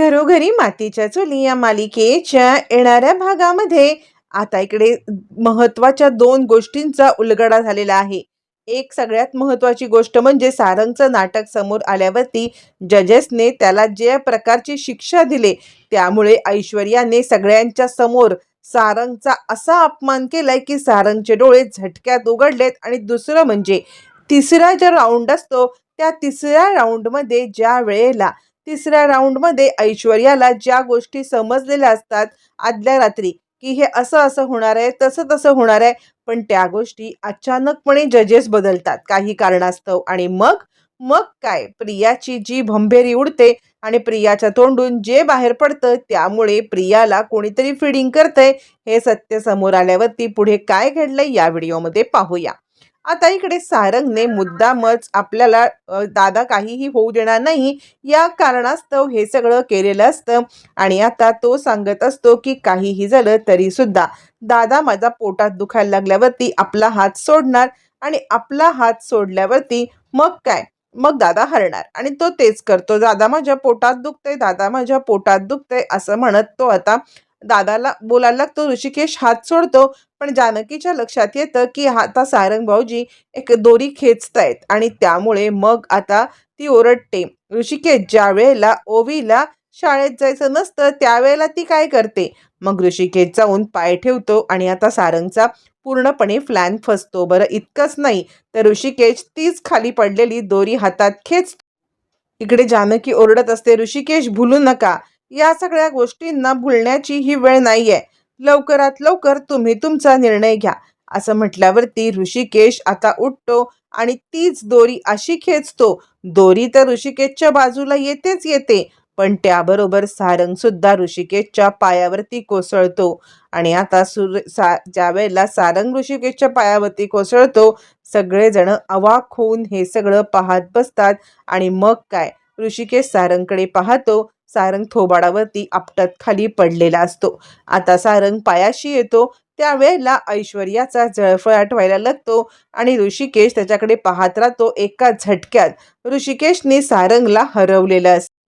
घरोघरी मातीच्या चुली या मालिकेच्या येणाऱ्या भागामध्ये आता इकडे महत्त्वाच्या दोन गोष्टींचा उलगडा झालेला आहे. एक सगळ्यात महत्वाची गोष्ट म्हणजे सारंगचं नाटक समोर आल्यावरती जजेसने त्याला ज्या प्रकारची शिक्षा दिले त्यामुळे ऐश्वर्याने सगळ्यांच्या समोर सारंगचा असा अपमान केलाय की सारंगचे डोळे झटक्यात उघडलेत आणि दुसरं म्हणजे तिसरा जो राऊंड असतो त्या तिसऱ्या राऊंडमध्ये ज्या वेळेला तिसऱ्या राऊंडमध्ये ऐश्वर्याला ज्या गोष्टी समजलेल्या असतात आदल्या रात्री की हे असं असं होणार आहे तसं तसं होणार आहे पण त्या गोष्टी अचानकपणे जजेस बदलतात. काही कारणास्तव. आणि मग? मग काय? प्रियाची जी भंभेरी उडते आणि प्रियाच्या तोंडून जे बाहेर पडतं त्यामुळे प्रियाला कोणीतरी फिडिंग करतंय. हे सत्य समोर आल्यावरती पुढे काय घडलंय या व्हिडिओमध्ये पाहूया. आता इकडे सारंगने मुद्दामच आपल्याला दादा काहीही होऊ देणार नाही या कारणास्तव हे सगळं केलेलं असतं. आणि आता तो सांगत असतो की काहीही झालं तरी सुद्धा. दादा माझा पोटात दुखायला लागल्यावरती आपला हात सोडणार आणि आपला हात सोडल्यावरती मग काय? मग दादा हरणार. आणि तो तेच करतो. दादा माझ्या पोटात दुखतंय दादा माझ्या पोटात दुखतंय असं म्हणत तो आता दादाला बोलायला लागतो ऋषिकेश हात सोडतो पण जानकीच्या लक्षात येतं की हा- आता सारंग भाऊजी एक दोरी खेचतायत आणि त्यामुळे मग आता ती ओरडते. ऋषिकेश ज्या वेळेला ओवीला शाळेत जायचं नसतं त्यावेळेला ती काय करते? मग ऋषिकेश जाऊन पाय ठेवतो आणि आता सारंगचा पूर्णपणे फ्लॅन फसतो. बरं इतकंच नाही तर ऋषिकेश तीच खाली पडलेली दोरी हातात खेच इकडे जानकी ओरडत असते ऋषिकेश भुलू नका. या सगळ्या गोष्टींना भुलण्याची ही वेळ नाहीये. लवकरात लवकर तुम्ही तुमचा निर्णय घ्या. असं म्हटल्यावरती ऋषिकेश आता उठतो आणि तीच दोरी अशी खेचतो. दोरी तर ऋषिकेशच्या बाजूला येतेच येते पण त्याबरोबर सारंग सुद्धा ऋषिकेशच्या पायावरती कोसळतो. आणि आता सुर सा ज्या वेळेला सारंग ऋषिकेशच्या पायावरती कोसळतो सगळेजण अवाक होऊन हे सगळं पाहत बसतात. आणि मग काय? ऋषिकेश सारंगकडे पाहतो सारंग थोबाडावरती आपटत खाली पडलेला असतो. आता सारंग पायाशी येतो त्यावेळेला ऐश्वर्याचा जळफळाट व्हायला लागतो आणि ऋषिकेश त्याच्याकडे पाहत राहतो एका झटक्यात. ऋषिकेशने सारंगला हरवलेलं असतं.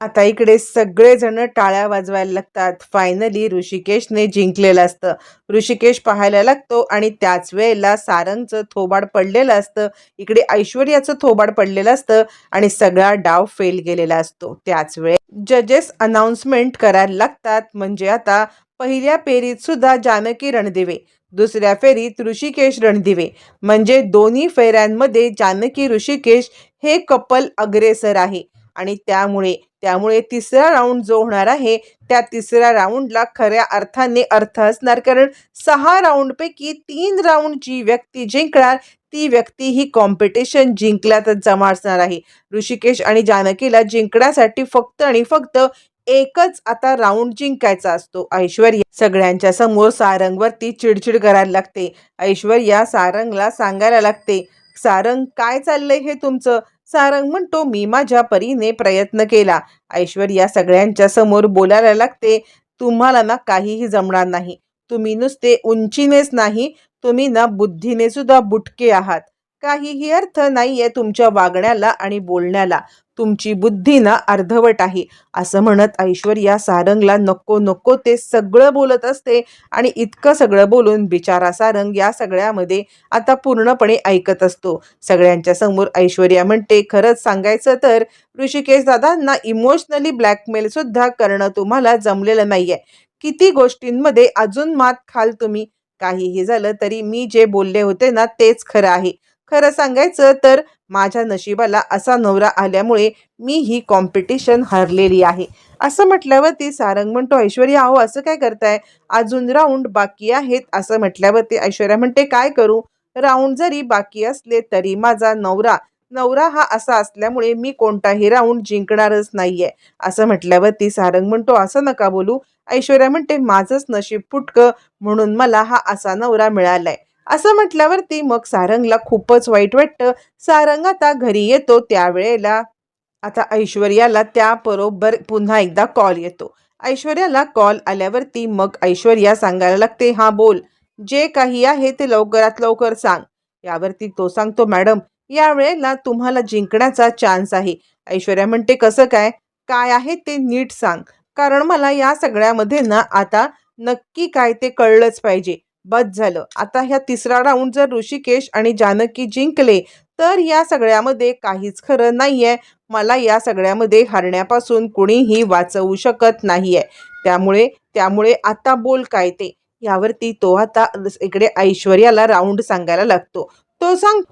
आता इकडे सगळेजण टाळ्या वाजवायला लागतात. फायनली ऋषिकेशने जिंकलेलं असतं. ऋषिकेश पाहायला लागतो आणि त्याच वेळेला सारंगचं थोबाड पडलेलं असतं. इकडे ऐश्वर्याचं थोबाड पडलेलं असतं आणि सगळा डाव फेल गेलेला असतो. त्याच वेळे जजेस अनाउन्समेंट करायला लागतात. म्हणजे आता पहिल्या फेरीत सुद्धा जानकी रणदिवे दुसऱ्या फेरीत ऋषिकेश रणदिवे. म्हणजे दोन्ही फेऱ्यांमध्ये जानकी ऋषिकेश हे कपल अग्रेसर आहे. आणि त्यामुळे त्यामुळे तिसरा राऊंड जो होणार आहे त्या तिसऱ्या राऊंडला खऱ्या अर्थाने अर्थ असणार. कारण सहा राऊंडपैकी तीन राऊंड जी व्यक्ती जिंकणार ती व्यक्ती ही कॉम्पिटिशन जिंकल्यातच जमा असणार आहे. ऋषिकेश आणि जानकीला जिंकण्यासाठी फक्त आणि फक्त एकच आता राऊंड जिंकायचा असतो. ऐश्वर्या सगळ्यांच्या समोर सारंगवरती चिडचिड करायला लागते. ऐश्वर्या सारंगला सांगायला लागते सारंग काय चाललंय हे तुमचं? सारंग म्हणतो मी माझ्या परीने प्रयत्न केला. ऐश्वर्या सगळ्यांच्या समोर बोलायला लागते. तुम्हाला ना काहीही जमणार नाही. तुम्ही नुसते उंचीनेच नाही. तुम्ही ना बुद्धीने सुद्धा बुटके आहात. काहीही अर्थ नाहीये तुमच्या वागण्याला आणि बोलण्याला. तुमची बुद्धी ना अर्धवट आहे. असं म्हणत ऐश्वर्या सारंगला नको नको ते सगळं बोलत असते आणि इतकं सगळं बोलून बिचारा सारंग या सगळ्यामध्ये आता पूर्णपणे ऐकत असतो. सगळ्यांच्या समोर ऐश्वर्या म्हणते खरंच सांगायचं तर ऋषिकेश दादांना इमोशनली ब्लॅकमेल सुद्धा करणं तुम्हाला जमलेलं नाहीये. किती गोष्टींमध्ये अजून मात खाल तुम्ही. काहीही झालं तरी मी जे बोलले होते ना तेच खरं आहे. खरं सांगायचं तर माझ्या नशिबाला असा नवरा आल्यामुळे मी ही कॉम्पिटिशन हरलेली आहे. असं म्हटल्यावरती सारंग म्हणतो ऐश्वर्या अहो असं काय करताय? अजून राऊंड बाकी आहेत. असं म्हटल्यावरती ऐश्वर्या म्हणते काय करू? राऊंड जरी बाकी असले तरी माझा नवरा नवरा हा असा असल्यामुळे मी कोणताही राऊंड जिंकणारच नाहीये. असं म्हटल्यावरती सारंग म्हणतो असं नका बोलू. ऐश्वर्या म्हणते माझंच नशीब फुटकं म्हणून मला हा असा नवरा मिळालाय. असं म्हटल्यावरती मग सारंगला खूपच वाईट वाटतं. सारंग आता घरी येतो त्यावेळेला. आता ऐश्वर्याला त्याबरोबर पुन्हा एकदा कॉल येतो. ऐश्वर्याला कॉल आल्यावरती मग ऐश्वर्या सांगायला लागते हा बोल. जे काही आहे ते लवकरात लवकर सांग. यावरती तो सांगतो मॅडम या वेळेला तुम्हाला जिंकण्याचा चान्स आहे. ऐश्वर्या म्हणते कसं काय? काय आहे ते नीट सांग. कारण मला या सगळ्यामध्ये ना आता नक्की काय ते कळलंच पाहिजे. बस झालं. आता ह्या तिसरा राऊंड जर ऋषिकेश आणि जानकी जिंकले तर या सगळ्यामध्ये काहीच खरं नाहीये. मला या सगळ्यामध्ये हरण्यापासून कुणीही वाचवू शकत नाहीये. त्यामुळे त्यामुळे आता बोल काय ते? यावरती तो आता इकडे ऐश्वर्याला राऊंड सांगायला लागतो. तो सांग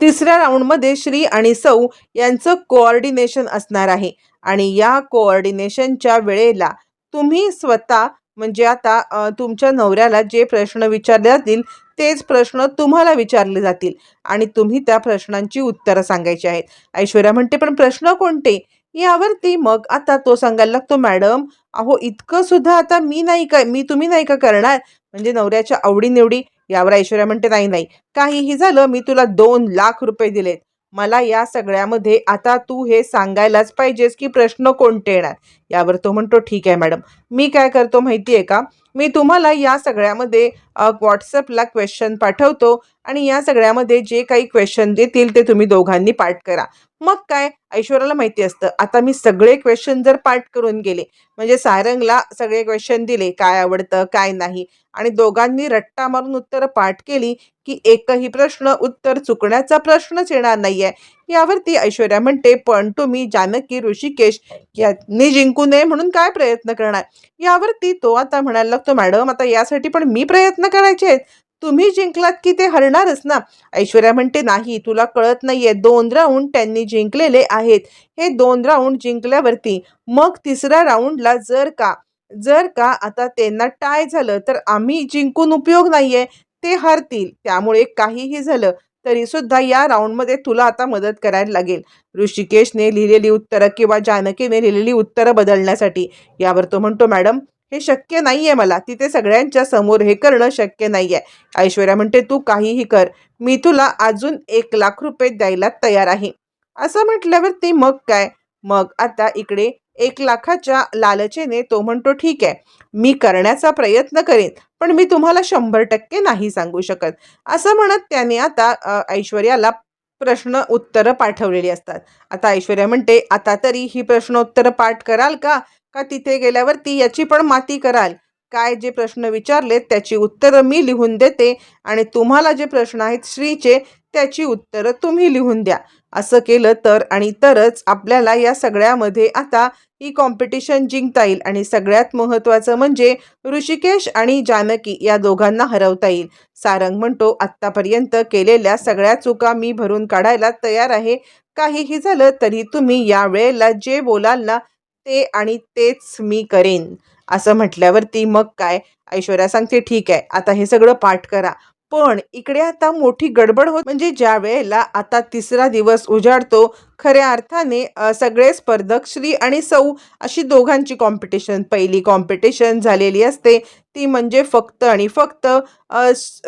तिसऱ्या राऊंडमध्ये श्री आणि सौ यांचं कोऑर्डिनेशन असणार आहे. आणि या कोऑर्डिनेशनच्या वेळेला तुम्ही स्वतः म्हणजे आता तुमच्या नवऱ्याला जे प्रश्न विचारले जातील तेच प्रश्न तुम्हाला विचारले जातील आणि तुम्ही त्या प्रश्नांची उत्तरं सांगायची आहेत. ऐश्वर्या म्हणते पण प्रश्न कोणते? यावरती मग आता तो सांगायला लागतो मॅडम अहो इतकं सुद्धा आता मी नाही का मी तुम्ही नाही का करणार? म्हणजे नवऱ्याच्या आवडीनिवडी यावर ऐश्वर्या म्हणते नाही नाही काहीही झालं मी तुला दोन लाख रुपये दिलेत. मला या सगळ्यामध्ये आता तू हे सांगायलाच पाहिजेस की प्रश्न कोणते येणार? यावर तो म्हणतो ठीक आहे मॅडम. मी काय करतो माहिती आहे का? मी तुम्हाला या सगळ्यामध्ये व्हॉट्सअपला क्वेश्चन पाठवतो आणि या सगळ्यामध्ये जे काही क्वेश्चन देतील ते तुम्ही दोघांनी पाठ करा. मग काय? ऐश्वर्याला माहिती असतं. आता मी सगळे क्वेश्चन जर पाठ करून गेले म्हणजे सारंगला सगळे क्वेश्चन दिले काय आवडतं काय नाही आणि दोघांनी रट्टा मारून उत्तरं पाठ केली की एकही प्रश्न उत्तर चुकण्याचा प्रश्नच येणार नाही आहे यावरती ऐश्वर्या म्हणते पण तुम्ही जानकी ऋषिकेश यांनी जिंकू नये म्हणून काय प्रयत्न करणार? यावरती तो आता म्हणायला लागतो मॅडम आता यासाठी पण मी प्रयत्न करायचे आहेत. तुम्ही जिंकलात की ते हरणारच ना? ऐश्वर्या म्हणते नाही तुला कळत नाहीये. दोन राऊंड त्यांनी जिंकलेले आहेत. हे दोन राऊंड जिंकल्यावरती मग तिसऱ्या राऊंडला जर का जर का आता त्यांना टाय झालं तर आम्ही जिंकून उपयोग नाहीये. ते हरतील. त्यामुळे काहीही झालं तरी सुद्धा या राऊंडमध्ये तुला आता मदत करायला लागेल. ऋषिकेशने लिहिलेली उत्तरं किंवा जानकीने लिहिलेली उत्तरं बदलण्यासाठी. यावर तो म्हणतो मॅडम हे शक्य नाहीये मला. तिथे सगळ्यांच्या समोर हे करणं शक्य नाहीये. ऐश्वर्या म्हणते तू काहीही कर. मी तुला अजून एक लाख रुपये द्यायला तयार आहे. असं म्हटल्यावरती मग काय? मग आता इकडे एक लाखाच्या लालचेने तो म्हणतो ठीक आहे मी करण्याचा प्रयत्न करेन पण मी तुम्हाला शंभर टक्के नाही सांगू शकत. असं म्हणत त्याने आता ऐश्वर्याला प्रश्न उत्तरं पाठवलेली असतात. आता ऐश्वर्या म्हणते आता तरी ही प्रश्नोत्तरं पाठ कराल का? का तिथे गेल्यावरती याची पण माती कराल? काय जे प्रश्न विचारलेत त्याची उत्तरं मी लिहून देते आणि तुम्हाला जे प्रश्न आहेत श्रीचे त्याची उत्तरं तुम्ही लिहून द्या. असं केलं तर आणि तरच आपल्याला या सगळ्यामध्ये आता ही कॉम्पिटिशन जिंकता येईल आणि सगळ्यात महत्त्वाचं म्हणजे ऋषिकेश आणि जानकी या दोघांना हरवता येईल. सारंग म्हणतो आत्तापर्यंत केलेल्या सगळ्या चुका मी भरून काढायला तयार आहे. काहीही झालं तरी तुम्ही या वेळेला जे बोलाल ना ते आणि तेच मी करेन. असं म्हटल्यावरती मग काय? ऐश्वर्या सांगते ठीक आहे. आता हे सगळं पाठ करा. पण इकडे आता मोठी गडबड होत म्हणजे ज्या वेळेला आता तिसरा दिवस उजाडतो खऱ्या अर्थाने सगळे स्पर्धक श्री आणि सौ अशी दोघांची कॉम्पिटिशन पहिली कॉम्पिटिशन झालेली असते ती म्हणजे फक्त आणि फक्त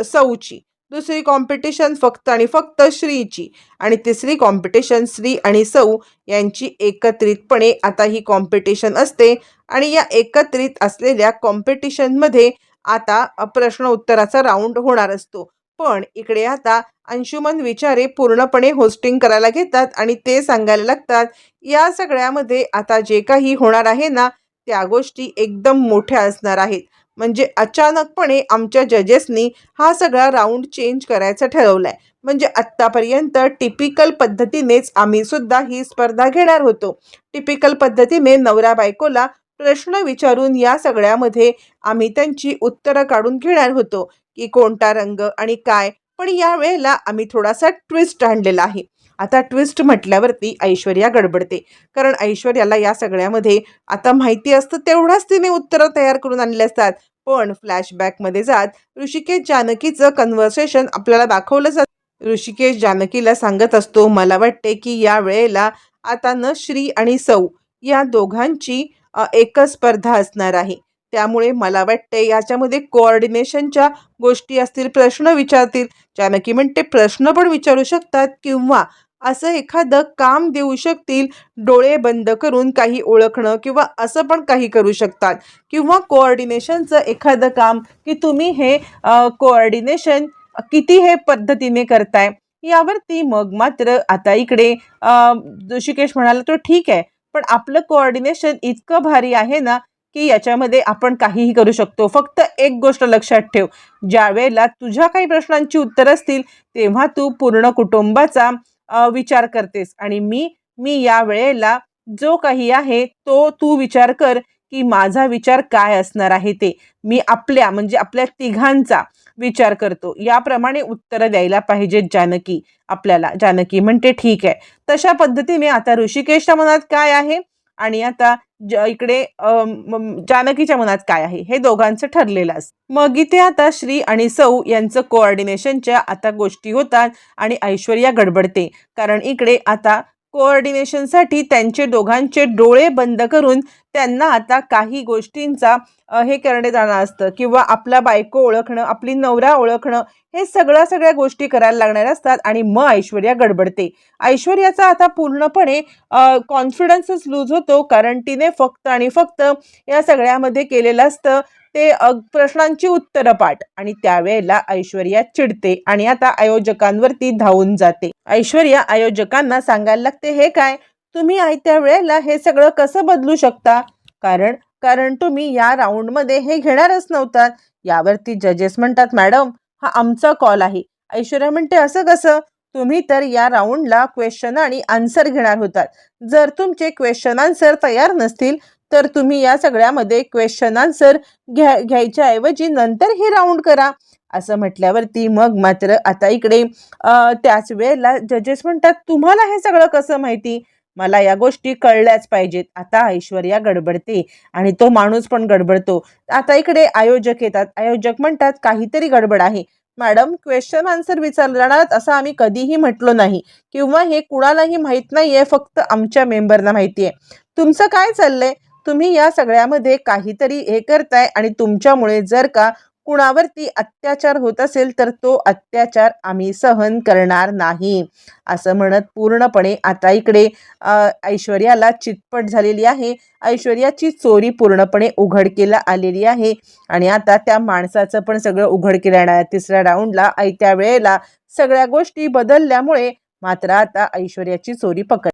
सौची. दुसरी कॉम्पिटिशन फक्त आणि फक्त श्रीची. आणि तिसरी कॉम्पिटिशन श्री आणि सौ यांची एकत्रितपणे आता ही कॉम्पिटिशन असते. आणि या एकत्रित असलेल्या कॉम्पिटिशनमध्ये आता प्रश्न उत्तराचा राऊंड होणार असतो. पण इकडे आता अंशुमन विचारे पूर्णपणे होस्टिंग करायला घेतात आणि ते सांगायला लागतात या सगळ्यामध्ये आता जे काही होणार आहे ना त्या गोष्टी एकदम मोठ्या असणार आहेत. म्हणजे अचानकपणे आमच्या जजेसनी हा सगळा राऊंड चेंज करायचा ठरवलाय. म्हणजे आत्तापर्यंत टिपिकल पद्धतीनेच आम्ही सुद्धा ही स्पर्धा घेणार होतो. टिपिकल पद्धतीने नवरा बायकोला प्रश्न विचारून या सगळ्यामध्ये आम्ही त्यांची उत्तरं काढून घेणार होतो की कोणता रंग आणि काय. पण या वेळेला आम्ही थोडासा ट्विस्ट आणलेला आहे. आता ट्विस्ट म्हटल्यावरती ऐश्वर्या गडबडते. कारण ऐश्वर्याला या सगळ्यामध्ये आता माहिती असतं तेवढाच तिने उत्तरं तयार करून आणले असतात. पण फ्लॅशबॅकमध्ये जात ऋषिकेश जानकीचं कन्व्हर्सेशन आपल्याला दाखवलं जात. ऋषिकेश जानकीला सांगत असतो मला वाटते की या वेळेला आता न श्री आणि सौ या दोघांची एकच स्पर्धा असणार आहे. त्यामुळे मला वाटते याच्यामध्ये कोऑर्डिनेशनच्या गोष्टी असतील प्रश्न विचारतील जानकी म्हणते प्रश्न पण विचारू शकतात किंवा असं एखादं काम देऊ शकतील डोळे बंद करून काही ओळखणं किंवा असं पण काही करू शकतात. किंवा कोऑर्डिनेशनचं एखादं काम की तुम्ही हे कोऑर्डिनेशन किती हे पद्धतीने करताय यावरती मग मात्र आता इकडे ऋषिकेश म्हणाला तो ठीक आहे. पण आपलं कोऑर्डिनेशन इतकं भारी आहे ना की याच्यामध्ये आपण काहीही करू शकतो. फक्त एक गोष्ट लक्षात ठेव. ज्या वेळेला तुझ्या काही प्रश्नांची उत्तर असतील तेव्हा तू पूर्ण कुटुंबाचा विचार करतेस. आणि मी मी या वेळेला जो काही आहे तो तू विचार कर. की माझा विचार काय असणार आहे ते? मी आपल्या म्हणजे आपल्या तिघांचा विचार करतो. याप्रमाणे उत्तरं द्यायला पाहिजेत जानकी आपल्याला. जानकी म्हणते ठीक आहे. तशा पद्धतीने आता ऋषिकेशच्या मनात काय आहे? आणि आता ज इकडे जानकीच्या मनात काय आहे? हे दोघांचं ठरलेलं असतं. मग इथे आता श्री आणि सौ यांचं कोऑर्डिनेशनच्या आता गोष्टी होतात आणि ऐश्वर्या गडबडते. कारण इकडे आता कोऑर्डिनेशनसाठी त्यांचे दोघांचे डोळे बंद करून त्यांना आता काही गोष्टींचा हे करणे जाणार असतं. किंवा आपला बायको ओळखणं आपली नवरा ओळखणं हे सगळ्या सगळ्या गोष्टी करायला लागणार असतात आणि मग ऐश्वर्या गडबडते. ऐश्वर्याचा आता पूर्णपणे कॉन्फिडन्सच लूज होतो कारण तिने फक्त आणि फक्त या सगळ्यामध्ये केलेलं असतं. ते प्रश्नांची उत्तरं पाठ. आणि त्यावेळेला ऐश्वर्या चिडते आणि आता आयोजकांवरती धावून जाते. ऐश्वर्या आयोजकांना सांगायला लागते हे काय? तुम्ही आयत्या वेळेला हे सगळं कसं बदलू शकता? कारण कारण तुम्ही या राऊंडमध्ये हे घेणारच नव्हतात. यावरती जजेस म्हणतात मॅडम हा आमचा कॉल आहे. ऐश्वर्या म्हणते असं कसं? तुम्ही तर या राऊंडला क्वेश्चन आणि आन्सर घेणार होतात. जर तुमचे क्वेश्चन आन्सर तयार नसतील तर तुम्ही या सगळ्यामध्ये क्वेश्चन आन्सर घ्या घ्यायच्या ऐवजी नंतर हे राऊंड करा. असं म्हटल्यावरती मग मात्र आता इकडे त्याच वेळेला जजेस म्हणतात तुम्हाला हे सगळं कसं माहिती? मला या गोष्टी कळल्याच पाहिजेत. आता ऐश्वर्या गडबडते आणि तो माणूस पण गडबडतो. आता इकडे आयोजक येतात. आयोजक म्हणतात काहीतरी गडबड आहे. मॅडम क्वेश्चन आन्सर विचारणार असं आम्ही कधीही म्हटलो नाही. किंवा हे कुणालाही माहीत नाहीये फक्त आमच्या मेंबरना माहिती आहे तुमचं काय चाललंय? तुम्ही या सगळ्यामध्ये काहीतरी हे करताय आणि तुमच्यामुळे जर का कुणावरती अत्याचार होत असेल तर तो अत्याचार आम्ही सहन करणार नाही. असं म्हणत पूर्णपणे आता इकडे ऐश्वर्याला चितपट झालेली आहे. ऐश्वर्याची चोरी पूर्णपणे उघडकीला आलेली आहे. आणि आता त्या माणसाचं पण सगळं उघडकीला येणार तिसऱ्या राऊंडला आयत्या वेळेला सगळ्या गोष्टी बदलल्यामुळे मात्र आता ऐश्वर्याची चोरी पकड